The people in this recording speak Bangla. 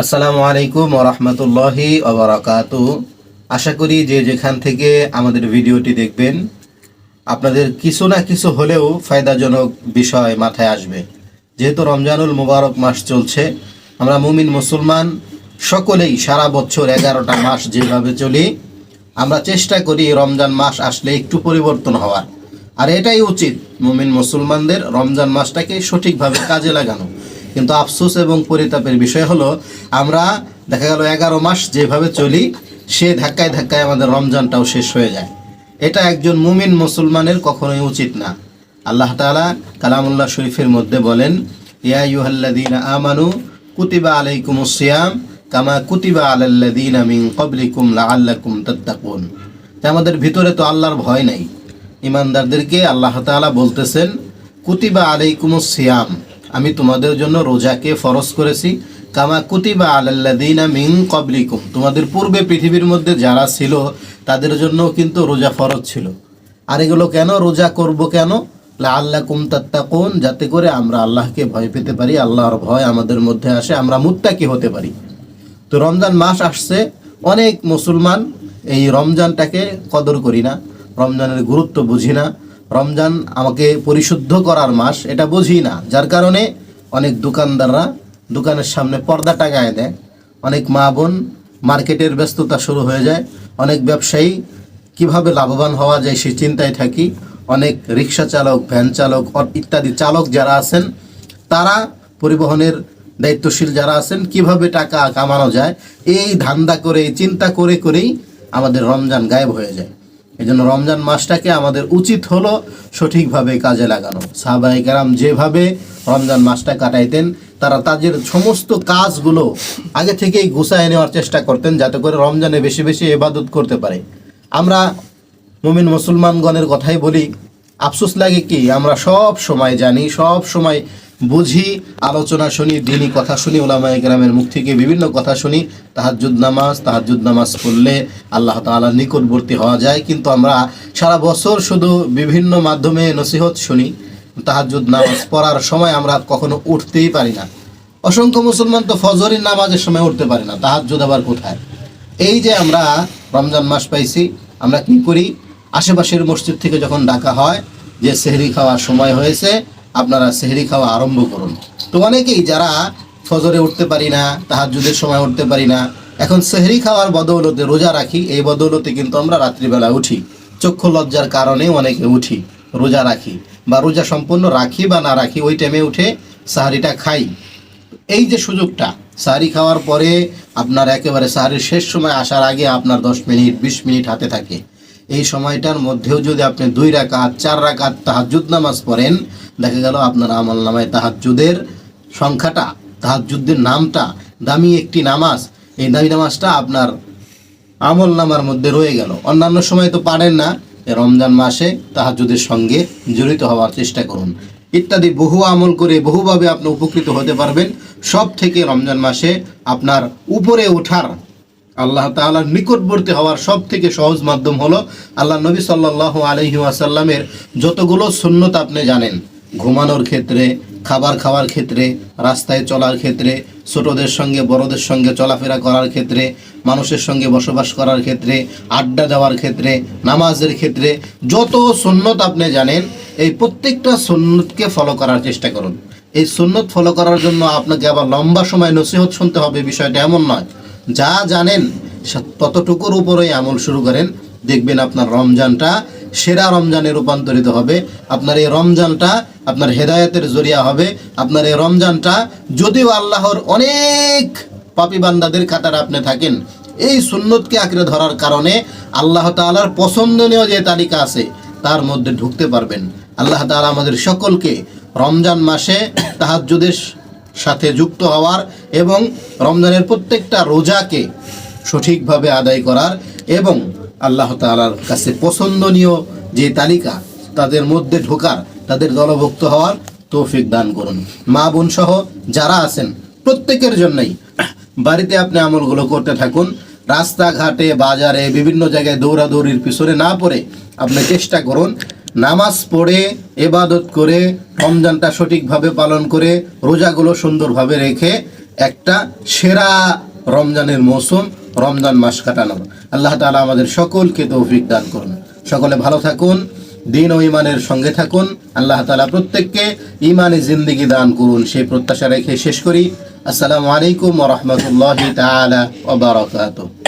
আসসালামু আলাইকুম ওরহমতুল্লাহি ওবরাকাত আশা করি যে যেখান থেকে আমাদের ভিডিওটি দেখবেন, আপনাদের কিছু না কিছু হলেও ফায়দাজনক বিষয় মাথায় আসবে। যেহেতু রমজানুল মুবারক মাস চলছে, আমরা মুমিন মুসলমান সকলেই সারা বছর এগারোটা মাস যেভাবে চলি, আমরা চেষ্টা করি রমজান মাস আসলে একটু পরিবর্তন হওয়ার। আর এটাই উচিত মুমিন মুসলমানদের রমজান মাসটাকে সঠিকভাবে কাজে লাগানো। কিন্তু আফসোস এবং পরিতাপের বিষয় হলো, আমরা দেখা গেল এগারো মাস যেভাবে চলি, সে ধাক্কায় ধাক্কায় আমাদের রমজানটাও শেষ হয়ে যায়। এটা একজন মুমিন মুসলমানের কখনোই উচিত না। আল্লাহ তাআলা কালামুল্লাহ শরীফের মধ্যে বলেন, ইয়া ইউহাল্লাযীনা আমানু কুতিবা আলাইকুমুস সিয়াম কামা কুতিবা আলাল্লাযীনা মিন ক্বাবলিকুম লাআল্লাকুম তাত্তাকুন। আমাদের ভিতরে তো আল্লাহর ভয় নাই। ইমানদারদেরকে আল্লাহ তাআলা বলতেছেন, কুতিবা আলাইকুমুস সিয়াম। আমি তোমাদের জন্য রোজাকে ফরজ করেছি। কামা কুতিবা আলাল্লাযীনা মিন ক্বাবলিকুম। তোমাদের পূর্বে পৃথিবীর মধ্যে যারা ছিল, তাদের জন্য কিন্তু রোজা ফরজ ছিল। আর এগুলো কেন রোজা করব কেন? আল্লাহ কুম তাত্তাকুন, যাতে করে আমরা আল্লাহকে ভয় পেতে পারি, আল্লাহর ভয় আমাদের মধ্যে আসে, আমরা মুত্তাকি হতে পারি। তো রমজান মাস আসছে, অনেক মুসলমান এই রমজানটাকে কদর করি না, রমজানের গুরুত্ব বুঝি না। রমজান আমাকে পরিশুদ্ধ করার মাস, এটা বুঝি না। যার কারণে অনেক দোকানদাররা দোকানের সামনে পর্দা টাঙায় দেয়। অনেক মা বোন মার্কেটের ব্যস্ততা শুরু হয়ে যায়। অনেক ব্যবসায়ী কীভাবে লাভবান হওয়া যায় সেই চিন্তায় থাকি। অনেক রিক্সা চালক, ভ্যান চালক ইত্যাদি চালক যারা আছেন, তারা পরিবহনের দায়িত্বশীল যারা আছেন, কীভাবে টাকা কামানো যায়, এই ধান্দা করে চিন্তা করে করেই আমাদের রমজান গায়েব হয়ে যায়। এই জন্য রমজান মাসটাকে আমাদের উচিত হলো সঠিকভাবে কাজে লাগানো। সাহাবাই কেরাম যেভাবে রমজান মাসটা কাটাইতেন, তারা তাদের সমস্ত কাজগুলো আগে থেকেই গুছায় নেওয়ার চেষ্টা করতেন যাতে করে রমজানে বেশি বেশি এবাদত করতে পারে। আমরা মুমিন মুসলমানগণের কথাই বলি, আফসোস লাগে কি? আমরা সব সময় জানি, সব সময় বুঝি, আলোচনা শুনি, দিনই কথা শুনি ওলামা গ্রামের মুখ থেকে বিভিন্ন কথা শুনি। তাহাজুদ নামাজ তাহাজুদ নামাজ পড়লে আল্লাহ তাআলার নিকটবর্তী হওয়া যায়। কিন্তু আমরা সারা বছর শুধু বিভিন্ন মাধ্যমে নসিহত শুনি। তাহাজুদ নামাজ পড়ার সময় আমরা কখনো উঠতেই পারি না। অসংখ্য মুসলমান তো ফজরের নামাজের সময় উঠতে পারি না। তাহাজুদ আবার কোথায়? এই যে আমরা রমজান মাস পাইছি, আমরা কি করি? আশেপাশের মসজিদ থেকে যখন ডাকা হয় যে সেহরি খাওয়ার সময় হয়েছে আপনারা সেহরি খাওয়া আরম্ভ করুন। তো অনেকেই যারা ফজরে উঠতে পারি না তাহার তাহাজুদের সময় উঠতে পারি না, এখন সেহরি খাওয়ার বদৌলতে রোজা রাখি, এই বদৌলতে কিন্তু আমরা রাত্রিবেলা উঠি। চক্ষু লজ্জার কারণে অনেকে উঠি, রোজা রাখি বা রোজা সম্পূর্ণ রাখি বা না রাখি, ওই টাইমে উঠে সাহারিটা খাই। এই যে সুযোগটা, সাহারি খাওয়ার পরে আপনার একেবারে সাহারির শেষ সময় আসার আগে আপনার দশ মিনিট, বিশ মিনিট হাতে থাকে। এই সময়টার মধ্যেও যদি আপনি দুই রাকাত, চার রাকাত তাহাজুদ নামাজ পড়েন দেখা গেল আপনার আমল নামায় তাহাজুদের সংখ্যাটা তাহাজুদের নামটা, দামি একটি নামাজ, এই দামি নামাজটা আপনার আমল নামার মধ্যে রয়ে গেল। অন্যান্য সময় তো পারেন না রমজান মাসে তাহাজুদের সঙ্গে জড়িত হওয়ার চেষ্টা করুন। ইত্যাদি বহু আমল করে বহুভাবে আপনি উপকৃত হতে পারবেন। সব থেকে রমজান মাসে আপনার উপরে ওঠার আল্লাহ তাআলার নিকটবর্তী হওয়ার সব থেকে সহজ মাধ্যম হলো আল্লাহ নবী সাল্লাল্লাহু আলাইহি ওয়াসাল্লামের যতগুলো সুন্নত আপনি জানেন। ঘুমানোর ক্ষেত্রে, খাবার খাওয়ার ক্ষেত্রে, রাস্তায় চলার ক্ষেত্রে, ছোটদের সঙ্গে, বড়দের সঙ্গে চলাফেরা করার ক্ষেত্রে, মানুষের সঙ্গে বসবাস করার ক্ষেত্রে, আড্ডা দেওয়ার ক্ষেত্রে, নামাজের ক্ষেত্রে, যত সুন্নত আপনি জানেন, এই প্রত্যেকটা সুন্নতকে ফলো করার চেষ্টা করুন। এই সুন্নত ফলো করার জন্য আপনাকে আবার লম্বা সময় নসিহত শুনতে হবে, বিষয়টা এমন নয়। যা জানেন ততটুকুর উপরেই আমল শুরু করেন, দেখবেন আপনার রমজানটা সেরা রমজানে রূপান্তরিত হবে। আপনার এই রমজানটা আপনার হেদায়তের জরিয়া হবে। আপনার এই রমজানটা যদিও আল্লাহর অনেক পাপি বান্দাদের কাতারে আপনি থাকেন, এই সুন্নতকে আঁকড়ে ধরার কারণে আল্লাহ তাআলার পছন্দনীয় যে তালিকা আছে, তার মধ্যে ঢুকতে পারবেন। আল্লাহ তাআলা আমাদের সকলকে রমজান মাসে তাহাজ্জুদের সাথে যুক্ত হওয়ার এবং রমজানের প্রত্যেকটা রোজাকে সঠিকভাবে আদায় করার এবং আল্লাহ তাআলার কাছে পছন্দনীয় যে তালিকা তাদের মধ্যে ঢোকার, তাদের দলভুক্ত হওয়ার তৌফিক দান করুন। মা বোন সহ যারা আছেন, প্রত্যেকের জন্যই বাড়িতে আপনি আমলগুলো করতে থাকুন। রাস্তাঘাটে, বাজারে, বিভিন্ন জায়গায় দৌড়াদৌড়ির পিছনে না পড়ে আপনি চেষ্টা করুন নামাজ পড়ে এবাদত করে, রমজানটা সঠিকভাবে পালন করে, রোজাগুলো সুন্দরভাবে রেখে একটা সেরা রমজানের মৌসুম রমজান মাস কাটানোর আল্লাহ তালা আমাদের সকলকে তৌফিক দান করুন। সকলে ভালো থাকুন, দিন ও ইমানের সঙ্গে থাকুন। আল্লাহ তালা প্রত্যেককে ইমানে জিন্দিগি দান করুন। সেই প্রত্যাশা রেখে শেষ করি। আসসালামু আলাইকুম ওয়া তালা তাআলা ওয়া বারাকাতুহু।